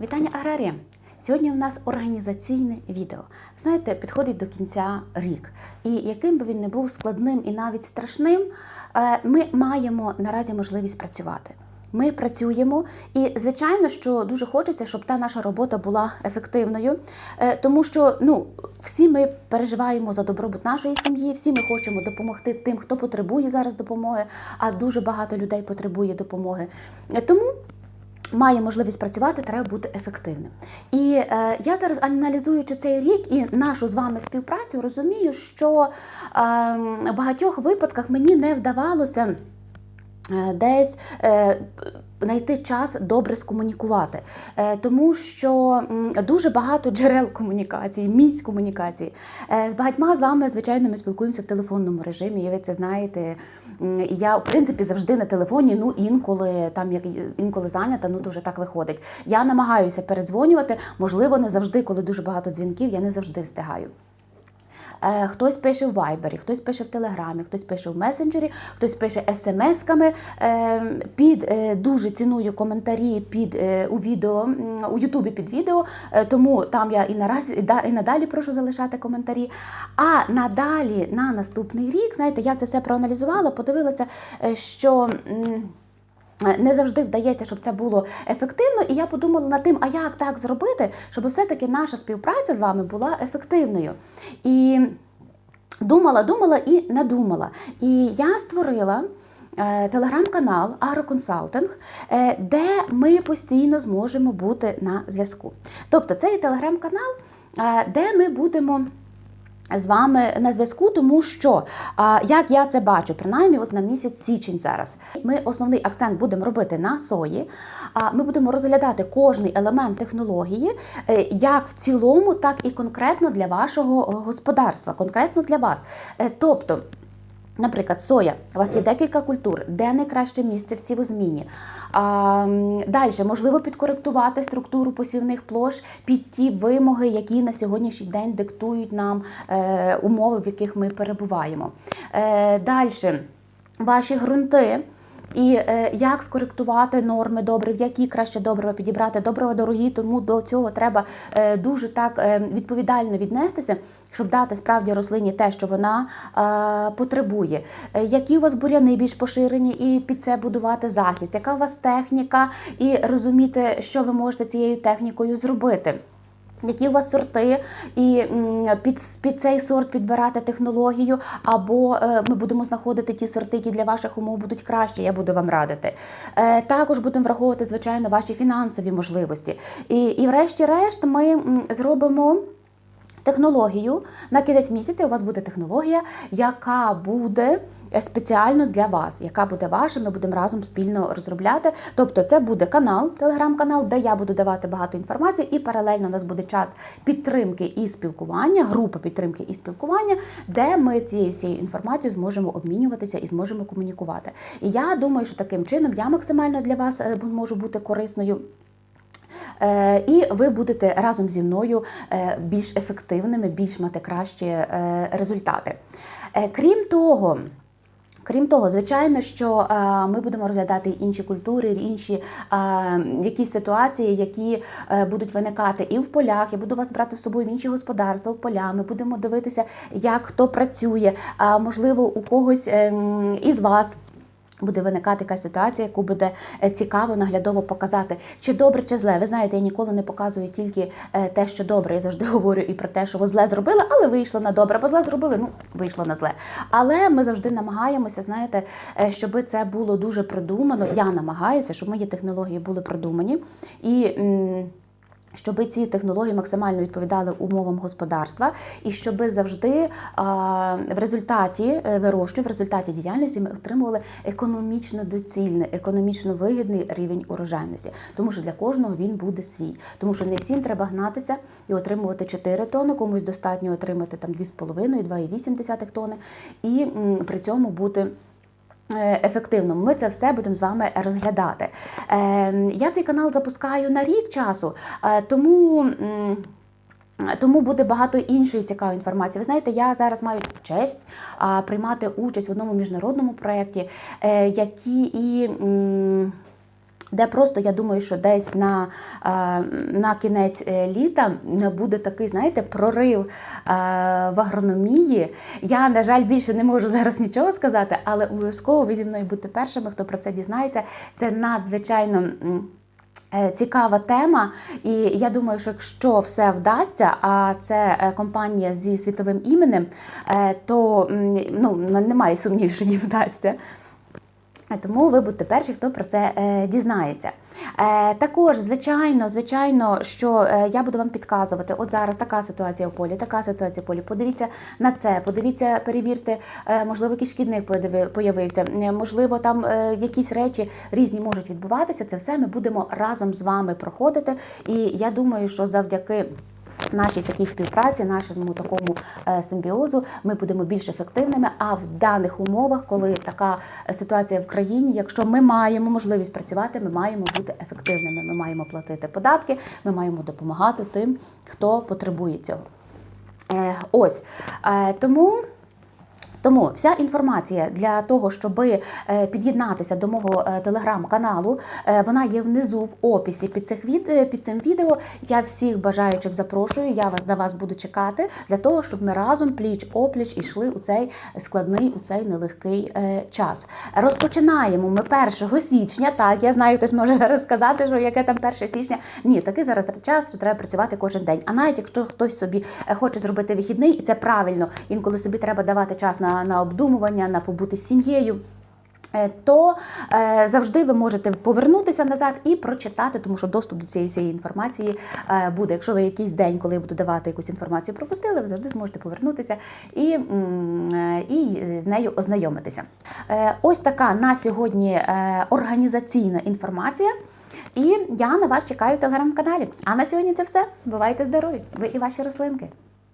Вітання аграрія! Сьогодні у нас організаційне відео. Знаєте, підходить до кінця рік. І яким би він не був складним і навіть страшним, е, ми маємо наразі можливість працювати. Ми працюємо, і звичайно, що дуже хочеться, щоб та наша робота була ефективною, е, тому що ну всі ми переживаємо за добробут нашої сім'ї, всі ми хочемо допомогти тим, хто потребує зараз допомоги, а дуже багато людей потребує допомоги. Е, Тому має можливість працювати, треба бути ефективним. І е, я зараз, аналізуючи цей рік і нашу з вами співпрацю, розумію, що е, в багатьох випадках мені не вдавалося. Е, Десь е, знайти час добре скомунікувати, Е, тому що дуже багато джерел комунікації, місць комунікації. З багатьма з вами, звичайно, ми спілкуємося в телефонному режимі, і ви це знаєте. Я, в принципі, завжди на телефоні, ну інколи там як інколи зайнята, ну то вже так виходить. Я намагаюся передзвонювати, можливо, не завжди, коли дуже багато дзвінків, я не завжди встигаю. Е, Хтось пише в Вайбері, хтось пише в Телеграмі, хтось пише в месенджері, хтось пише смс-ками. Е, Під е, дуже ціную коментарі під у відео у Ютубі під відео. Тому там я і наразі і надалі прошу залишати коментарі. А надалі на наступний рік, знаєте, я це все проаналізувала, подивилася, що. М, не завжди вдається, щоб це було ефективно, і я подумала над тим, а як так зробити, щоб все-таки наша співпраця з вами була ефективною. І думала, думала і не думала. І я створила. е, Телеграм-канал Агроконсалтинг, е, де ми постійно зможемо бути на зв'язку. Тобто, це є телеграм-канал, е, де ми будемо з вами на зв'язку, тому що як я це бачу, принаймні от на місяць січень зараз. Ми основний акцент будемо робити на сої. А ми будемо розглядати кожний елемент технології, е, як в цілому, так і конкретно для вашого господарства, конкретно для вас. Е, Тобто. Наприклад, соя, у вас є декілька культур, де найкраще місце в сівозміні. А, далі, можливо, підкоректувати структуру посівних площ під ті вимоги, які на сьогоднішній день диктують нам е, умови, в яких ми перебуваємо. Е, далі, ваші ґрунти. І е, як скоректувати норми добрив, які краще добрива підібрати, добрива дорогі, тому до цього треба е, дуже так е, відповідально віднестися, щоб дати справді рослині те, що вона потребує. Які у вас буряни більш поширені, і під це будувати захист, яка у вас техніка, і розуміти, що ви можете цією технікою зробити. Які у вас сорти, і під, під цей сорт підбирати технологію, або е, ми будемо знаходити ті сорти, які для ваших умов будуть кращі, я буду вам радити. Е, також будемо враховувати, звичайно, ваші фінансові можливості. І, і врешті-решт, ми зробимо. Технологію на кінець місяця у вас буде технологія, яка буде спеціально для вас, яка буде ваша. Ми будемо разом спільно розробляти. Тобто, це буде канал, телеграм-канал, де я буду давати багато інформації, і паралельно у нас буде чат підтримки і спілкування, група підтримки і спілкування, де ми цією всією інформацією зможемо обмінюватися і зможемо комунікувати. І я думаю, що таким чином я максимально для вас е, можу бути корисною. Е, І ви будете разом зі мною е, більш ефективними, більш мати кращі е, результати. Крім того, Крім того, звичайно, що ми будемо розглядати інші культури, інші якісь ситуації, які будуть виникати і в полях. Я буду вас брати з собою в інші господарства, в поля. Ми будемо дивитися, як хто працює. Можливо, у когось е, із вас. Буде виникати якась ситуація, яку буде е, цікаво наглядово показати, чи добре, чи зле. Ви знаєте, я ніколи не показую тільки е, те, що добре. Я завжди говорю і про те, що ви зле зробили, але вийшло на добре, бо зле зробили, ну вийшло на зле. Але ми завжди намагаємося, знаєте, е, щоб це було дуже продумано. Я намагаюся, щоб мої технології були продумані і. Щоб ці технології максимально відповідали умовам господарства, і щоб завжди в результаті е, вирощувань, в результаті діяльності ми отримували економічно доцільний, економічно вигідний рівень урожайності. Тому що для кожного він буде свій. Тому що не всім треба гнатися і отримувати 4 тони, комусь достатньо отримати там 2,5, 2,8 тони, і при цьому бути. Е, Ефективно, ми це все будемо з вами розглядати. Е, Я цей канал запускаю на рік часу, е, тому. Тому буде багато іншої цікавої інформації. Ви знаєте, я зараз маю честь приймати участь в одному міжнародному проєкті, е, які і. Де просто я думаю, що десь на, е, на кінець е, літа буде такий, знаєте, прорив е, в агрономії. Я, на жаль, більше не можу зараз нічого сказати, але обов'язково ви зі мною будете першими, хто про це дізнається. Це надзвичайно. Цікава тема, і я думаю, що якщо все вдасться, а це компанія зі світовим іменем, то ну, немає сумнівів, що їм вдасться. Тому ви будете перші, хто про це е, дізнається. Е, також, звичайно, звичайно, що е, я буду вам підказувати. От зараз така ситуація в полі, така ситуація в полі. Подивіться на це, подивіться, перевірте, е, можливо, якийсь шкідник появився, е, можливо, там е, якісь речі різні можуть відбуватися. Це все ми будемо разом з вами проходити. І я думаю, що завдяки. Нашій такій співпраці, нашому такому е, симбіозу, ми будемо більш ефективними. А в даних умовах, коли така ситуація в країні, якщо ми маємо можливість працювати, ми маємо бути ефективними. Ми маємо платити податки, ми маємо допомагати тим, хто потребує цього. Е, ось е, тому. Тому вся інформація для того, щоб під'єднатися до мого е, телеграм-каналу, е, вона є внизу в описі під, цих від... е, під цим відео. Я всіх бажаючих запрошую. Я вас на вас буду чекати для того, щоб ми разом пліч опліч ішли у цей складний, у цей нелегкий е, час. Розпочинаємо ми 1 січня. Так, я знаю, хтось може зараз сказати, що яке там 1 січня. Ні, такий зараз час, що треба працювати кожен день. А навіть якщо хтось собі е, хоче зробити вихідний, і це правильно, інколи собі треба давати час на, на обдумування, на побути з сім'єю. е, То е, завжди ви можете повернутися назад і прочитати, тому що доступ до цієї, цієї інформації е, буде. Якщо ви якийсь день, коли я буду давати якусь інформацію, пропустили, ви завжди зможете повернутися і, і з нею ознайомитися. Ось така на сьогодні організаційна інформація. І я на вас чекаю в телеграм-каналі. А на сьогодні це все. Бувайте здорові! Ви і ваші рослинки.